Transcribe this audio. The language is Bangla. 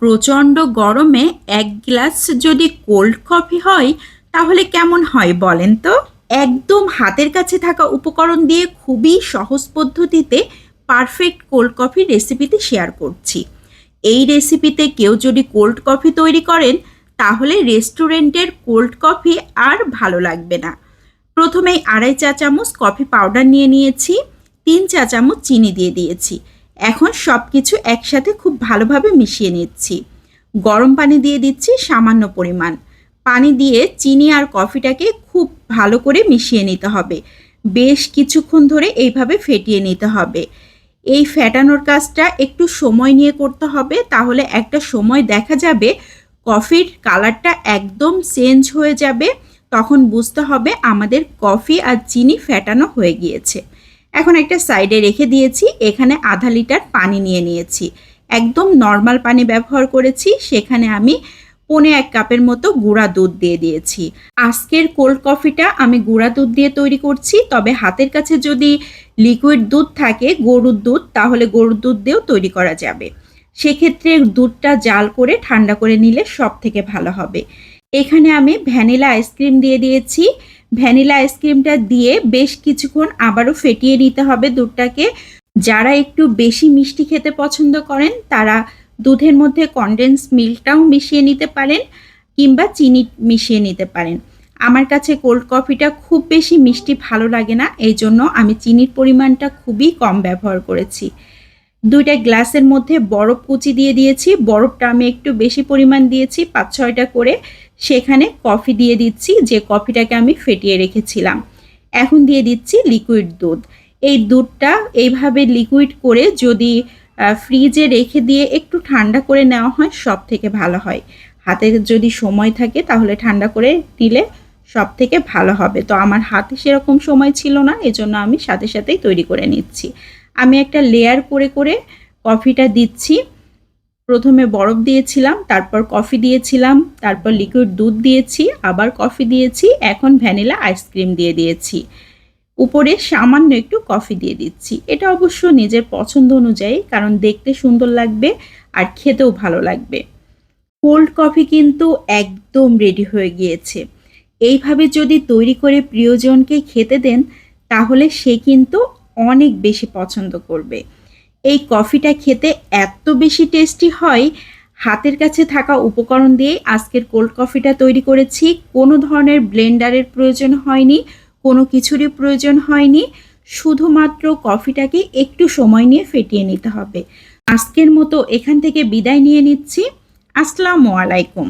প্রচণ্ড গরমে এক গ্লাস যদি কোল্ড কফি হয়, তাহলে কেমন হয় বলেন তো? একদম হাতের কাছে থাকা উপকরণ দিয়ে খুবই সহজ পদ্ধতিতে পারফেক্ট কোল্ড কফি রেসিপিতে শেয়ার করছি। এই রেসিপিতে কেউ যদি কোল্ড কফি তৈরি করেন, তাহলে রেস্টুরেন্টের কোল্ড কফি আর ভালো লাগবে না। প্রথমেই আড়াই চা চামচ কফি পাউডার নিয়ে নিয়েছি, তিন চা চামচ চিনি দিয়ে দিয়েছি। এখন সব কিছু একসাথে খুব ভালোভাবে মিশিয়ে নিচ্ছি। গরম পানি দিয়ে দিচ্ছি সামান্য পরিমাণ। পানি দিয়ে চিনি আর কফিটাকে খুব ভালো করে মিশিয়ে নিতে হবে। বেশ কিছুক্ষণ ধরে এইভাবে ফেটিয়ে নিতে হবে। এই ফেটানোর কাজটা একটু সময় নিয়ে করতে হবে, তাহলে একটা সময় দেখা যাবে কফির কালারটা একদম চেঞ্জ হয়ে যাবে, তখন বুঝতে হবে আমাদের কফি আর চিনি ফেটানো হয়ে গিয়েছে। এখন একটা সাইডে রেখে দিয়েছি, এখানে আধা লিটার পানি নিয়ে নিয়েছি। একদম নর্মাল পানি ব্যবহার করেছি, সেখানে আমি পনে এক কাপের মতো গুঁড়া দুধ দিয়ে দিয়েছি। আজকের কোল্ড কফিটা আমি গুঁড়া দুধ দিয়ে তৈরি করছি, তবে হাতের কাছে যদি লিকুইড দুধ থাকে, গরুর দুধ, তাহলে গরুর দুধ দিয়েও তৈরি করা যাবে। সেক্ষেত্রে দুধটা জাল করে ঠান্ডা করে নিলে সব থেকে ভালো হবে। এখানে আমি ভ্যানিলা আইসক্রিম দিয়ে দিয়েছি ভ্যানিলা আইসক্রিমটা দিয়ে বেশ কিছুক্ষণ আবারও ফেটিয়ে নিতে হবে দুধটাকে। যারা একটু বেশি মিষ্টি খেতে পছন্দ করেন, তারা দুধের মধ্যে কনডেন্স মিল্কটাও মিশিয়ে নিতে পারেন কিংবা চিনি মিশিয়ে নিতে পারেন। আমার কাছে কোল্ড কফিটা খুব বেশি মিষ্টি ভালো লাগে না এই জন্য আমি চিনির পরিমাণটা খুবই কম ব্যবহার করেছি। দুইটা গ্লাসের মধ্যে বরফ কুচি দিয়ে দিয়েছি। বরফটা আমি একটু বেশি পরিমাণ দিয়েছি, পাঁচ ছয়টা করে। সেখানে কফি দিয়ে দিচ্ছি, যে কফিটাকে আমি ফেটিয়ে রেখেছিলাম। এখন দিয়ে দিচ্ছি লিকুইড দুধ। এই দুধটা এইভাবে লিকুইড করে যদি ফ্রিজে রেখে দিয়ে একটু ঠান্ডা করে নেওয়া হয় সব থেকে ভালো হয়। হাতে যদি সময় থাকে, তাহলে ঠান্ডা করে নিলে সব থেকে ভালো হবে। তো আমার হাতে সেরকম সময় ছিল না, এজন্য আমি সাথে সাথেই তৈরি করে নিচ্ছি। আমি একটা লেয়ার করে করে কফিটা দিচ্ছি। প্রথমে বরফ দিয়েছিলাম, তারপর কফি দিয়েছিলাম, তারপর লিকুইড দুধ দিয়েছি, আবার কফি দিয়েছি, এখন ভ্যানিলা আইসক্রিম দিয়ে দিয়েছি। উপরে সামান্য একটু কফি দিয়ে দিচ্ছি। এটা অবশ্য নিজের পছন্দ অনুযায়ী, কারণ দেখতে সুন্দর লাগবে আর খেতেও ভালো লাগবে। কোল্ড কফি কিন্তু একদম রেডি হয়ে গিয়েছে। এইভাবে যদি তৈরি করে প্রিয়জনকে খেতে দেন, তাহলে সে কিন্তু অনেক বেশি পছন্দ করবে। এই কফিটা খেতে এত বেশি টেস্টি হয়, হাতের কাছে থাকা উপকরণ দিয়ে আজকের কোল্ড কফিটা তৈরি করেছি। কোনো ধরনের ব্লেন্ডারের প্রয়োজন হয়নি, কোনো কিছুরই প্রয়োজন হয়নি। শুধুমাত্র কফিটাকে একটু সময় নিয়ে ফেটিয়ে নিতে হবে। আজকের মতো এখান থেকে বিদায় নিয়ে নিচ্ছি। আসসালামু আলাইকুম।